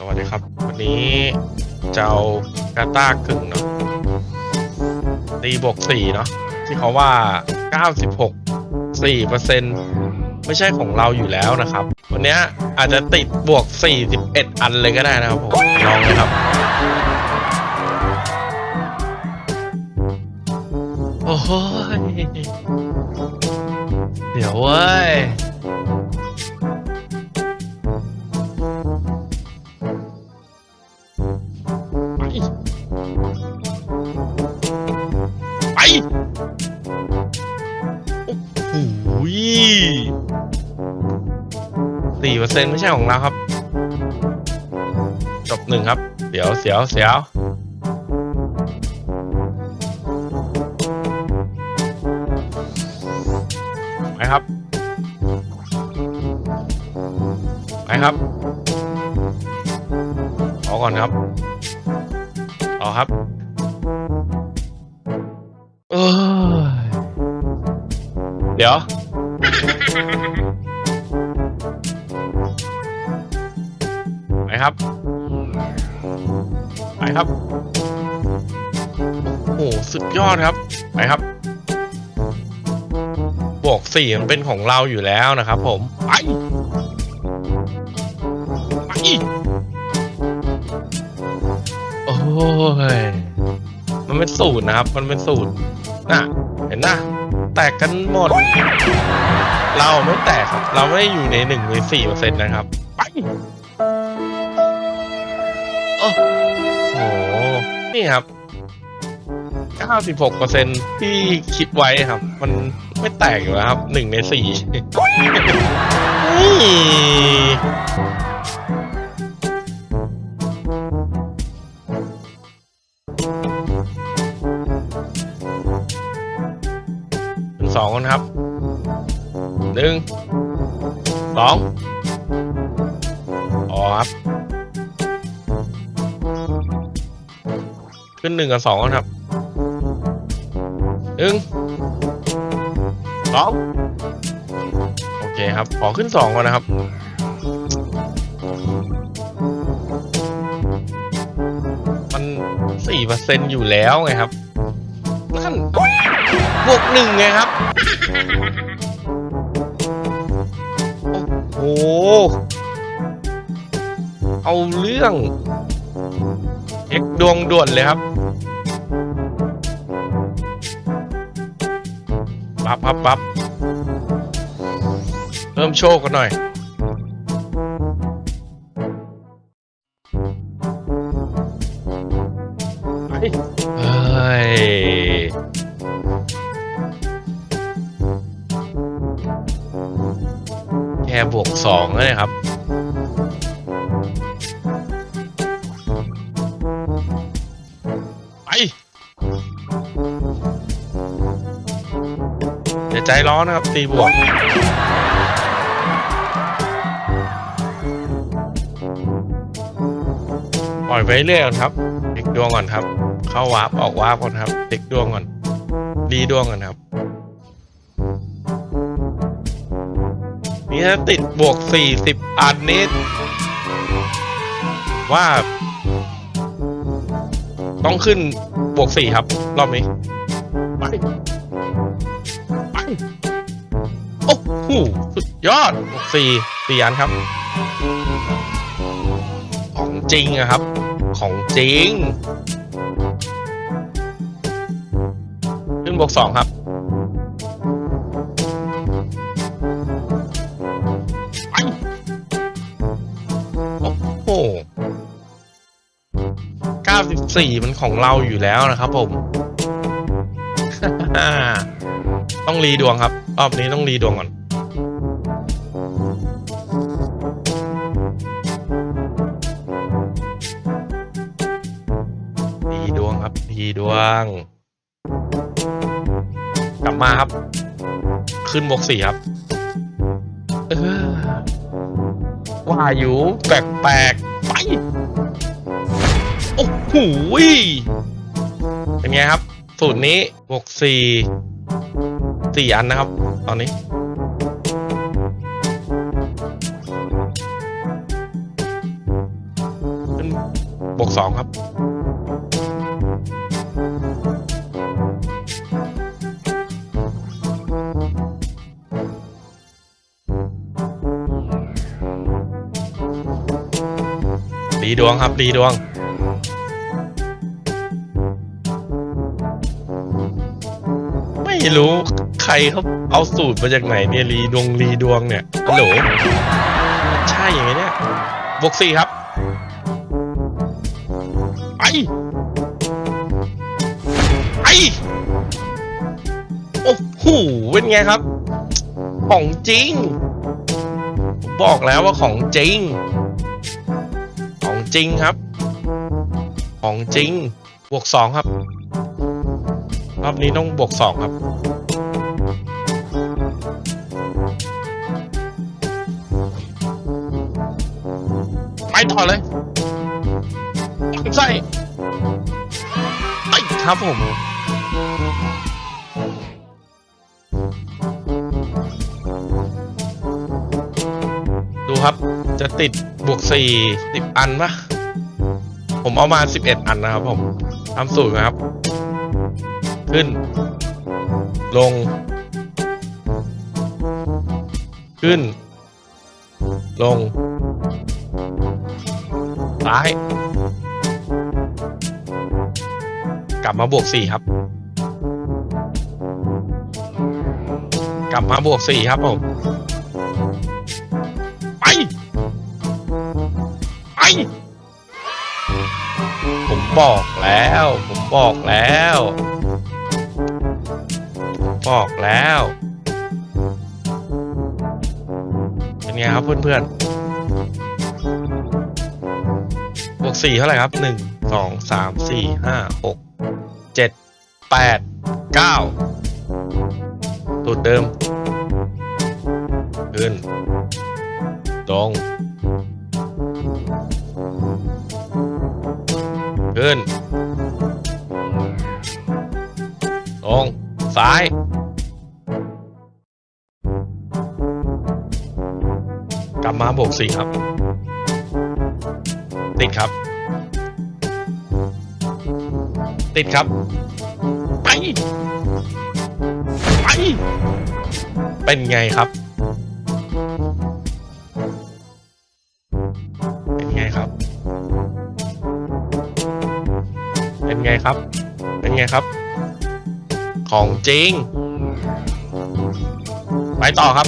สวัสดีครับ วันนี้จะเอากาตาร์กึ่งเนาะตีบวกสี่เนาะที่เขาว่า 96 4เปอร์เซ็นไม่ใช่ของเราอยู่แล้วนะครับ วันนี้อาจจะติดบวก 41 อันเลยก็ได้นะครับผมลองเลยครับ โอ้ยเดี๋ยวเว้ย เซ็นไม่ใช่ของเราครับ จบหนึ่งครับเสียวเสียวเสียวไปครับไปครับขอก่อนครับต่อครับ ไปครับ โอ้โหสุดยอดครับ ไปครับ บวกสี่มันเป็นของเราอยู่แล้วนะครับผม ไป ไป โอ้ย มันเป็นสูตรนะครับ มันเป็นสูตร น่ะ เห็นนะแตกกันหมด เราไม่แตกครับ เราไม่ได้อยู่ในหนึ่งในสี่เปอร์เซ็นต์นะครับ ไป โอ้โห นี่ครับ 96เปอร์เซ็นที่คิดไว้ครับ มันไม่แตกอยู่แล้วครับ หนึ่งในสี่นี่เป็นสองคนครับ หนึ่ง สองอ๋อครับ ขึ้นหนึ่งกับสองก่อนครับหนึ่งสองโอเคครับ ขอขึ้นสองก่อนนะครับ มันสี่เปอร์เซ็นอยู่แล้วไงครับนั่นบวกหนึ่งไงครับ โอ้โห เอาเรื่องเช็คดวงด่วนเลยครับ ปั๊บปั๊บปั๊บเริ่มโชคกันหน่อย เฮ้ย แค่บวกสองนะครับ ใจร้อนนะครับตีบวกปล่อยไปเรื่อยครับ เด็กดวงก่อนครับ เข้าวาร์ปออกวาร์ปก่อนครับ เด็กดวงก่อนดีดวงก่อนครับ นี่ถ้าติดบวกสี่สิบอันนี้ว่า ต้องขึ้นบวกสี่ครับ รอบนี้ไป โอ้โหสุดยอดสี่สี่อันครับ ของจริงอะครับ ของจริง ขึ้นบวกสองครับโอ้โห94 มันของเราอยู่แล้วนะครับผม ต้องรีดวงครับรอบนี้ต้องรีดวงก่อนดีดวงครับดีดวง กลับมาครับ ขึ้นบวกสี่ครับเออว่าอยู่แปลกๆไป โอ้โหเป็นไงครับ สูตรนี้บวกสี่ สี่อันนะครับ ตอนนี้ไบวกสองครับ ดีดวงครับ ดีดวงไม่รู้ ใครเขาเอาสูตรมาจากไหนเนี่ยรีดวงรีดวงเนี่ยฮัลโหลใช่อย่างไงเนี่ยบวกสี่ครับไปไปโอ้โหเป็นไงครับ ของจริง บอกแล้วว่าของจริง ของจริงครับ ของจริง บวกสองครับ รอบนี้ต้องบวกสองครับ ไปต่อเลยใส่ไปครับผมดูครับจะติดบวกสี่สิบอันปะผมเอามาสิบเอ็ดอันนะครับผมทำสูตรนะครับ ขึ้น ลง ขึ้น ลง ซ้าย กลับมาบวกสี่ครับ กลับมาบวกสี่ครับผม ไป ไป ผมบอกแล้ว ผมบอกแล้วบอกแล้ว เป็นไงครับเพื่อนๆ สี่เท่าไหร่ครับหนึ่งสองสามสี่ห้าหกเจ็ดแปดเก้าสูตรเดิม ขึ้น ตรง ขึ้น ตรง ซ้ายกลับมาบวกสี่ครับ ติดครับ ติดครับ ไป ไป เป็นไงครับ เป็นไงครับ เป็นไงครับ เป็นไงครับ ของจริง ไปต่อครับ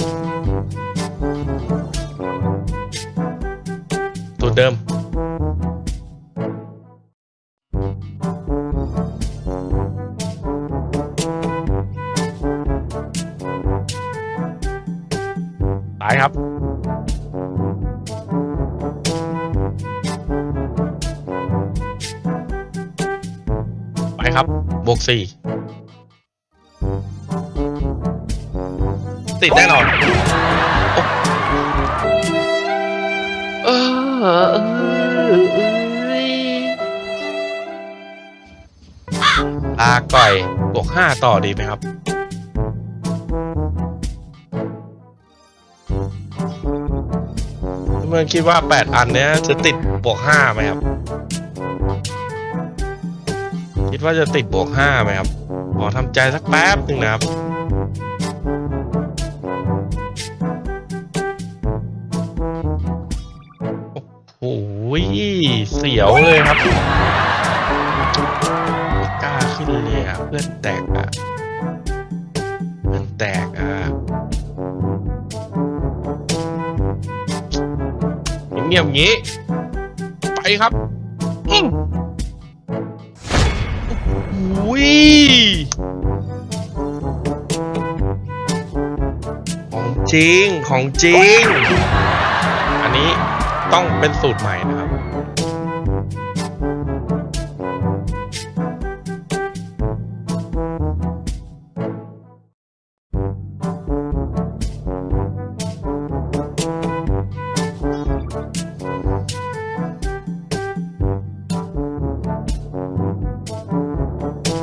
สูตรเดิม 64 ติดแน่นอนเลาก่อย บวกห้าต่อดีไหมครับ เมื่อคิดว่าแปดอันเนี้ยจะติดบวกห้าไหมครับ คิดว่าจะติดบวก5ไหมครับขอทำใจสักแป๊บหนึ่งนะครับโอ้โหเสียวเลยครับไม่กล้าขึ้นเลยอะเพื่อนแตกอะเพื่อนแตกอะเงียบๆงี้ ไปครับ อื ริงของจริง อันนี้ต้องเป็นสูตรใหม่นะครับ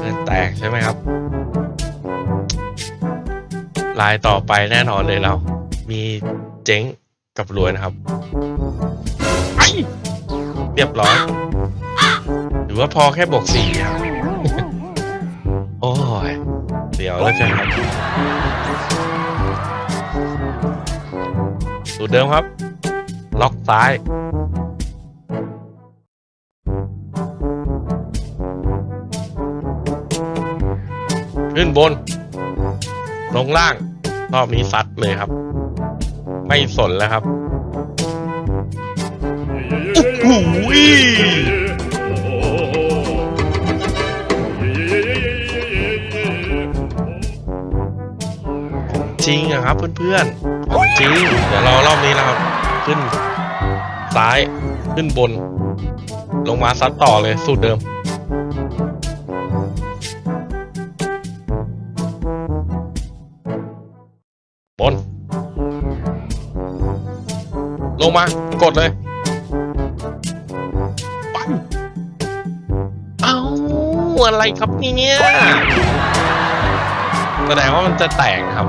เงินแตกใช่ไหมครับ ลายต่อไปแน่นอนเลยเรา มีเจ๊งกับรวยนะครับเรียบร้อยรือว่าพอแค่บวกสี่ครับโอ้ย เดี๋ยวแล้วกันครับสูตรเดิมครับ ล็อกซ้ายขึ้นบน ลงล่าง รอบนี้ซัดเลยครับ ไม่สนแล้วครับโอ้โหยของจริงอะครับเพื่อนๆของจริง เดี๋ยวรอรอบนี้นะครับ ขึ้นซ้ายขึ้นบน ลงมาซัดต่อเลยสูตรเดิม มากดเลยปังเอาอะไรครับเนี่ยแสดงว่ามันจะแตกครับ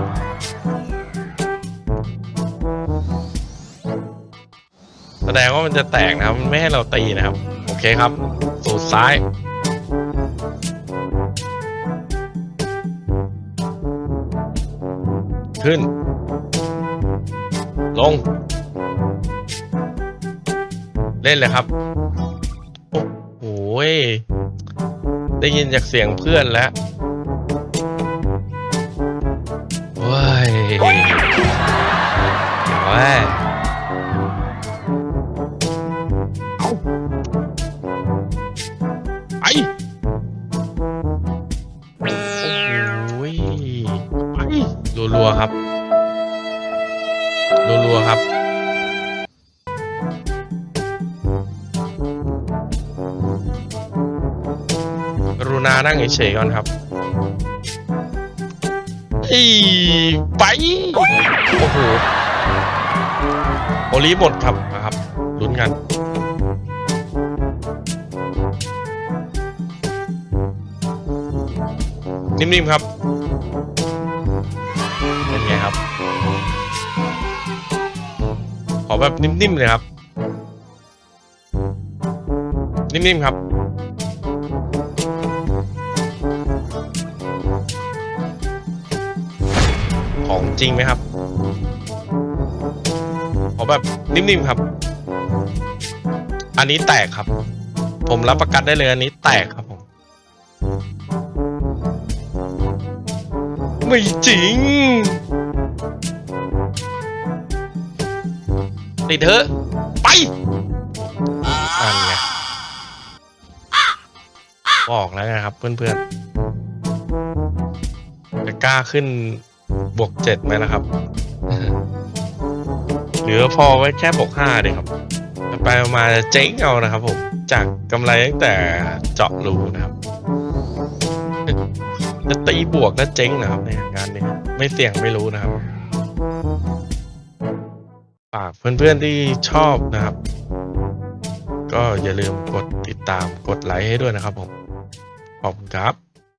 แสดงว่ามันจะแตกนะครับ มันไม่ให้เราตีนะครับ โอเคครับ สูดซ้ายขึ้น ลง เล่นเลยครับ โอ้โหยได้ยินจากเสียงเพื่อนแล้วเว้ยเว้ยเอาไปโอ้โหยไปรัวๆครับรัวๆครับ กรุณานั่งเฉยๆก่อนครับอีไป โอ้โห โอลีหมดครับนะครับลุ้นกัน นิ่มๆครับ เป็นไงครับ ขอแบบนิ่มๆเลยครับ นิ่มๆครับ ของจริงไหมครับ ขอแบบนิ่มๆครับ อันนี้แตกครับ ผมรับประกันได้เลยอันนี้แตกครับผม ไม่จริงติดเถอะ ไปอันไงบอกแล้วนะครับเพื่อนๆจะกล้าขึ้น บวกเจ็ดไหมล่ะครับหรือพอไว้แค่บวกห้าเดีครับไปมาเจ๊งเอานะครับผม จากกำไรตั้งแต่เจาะรูนะครับจะตีบวกแล้วเจ๊งนะครับในงานนี้ไม่เสี่ยงไม่รู้นะครับฝากเพื่อนๆที่ชอบนะครับ ก็อย่าลืมกดติดตามกดไลค์ให้ด้วยนะครับผม ขอบคุณครับ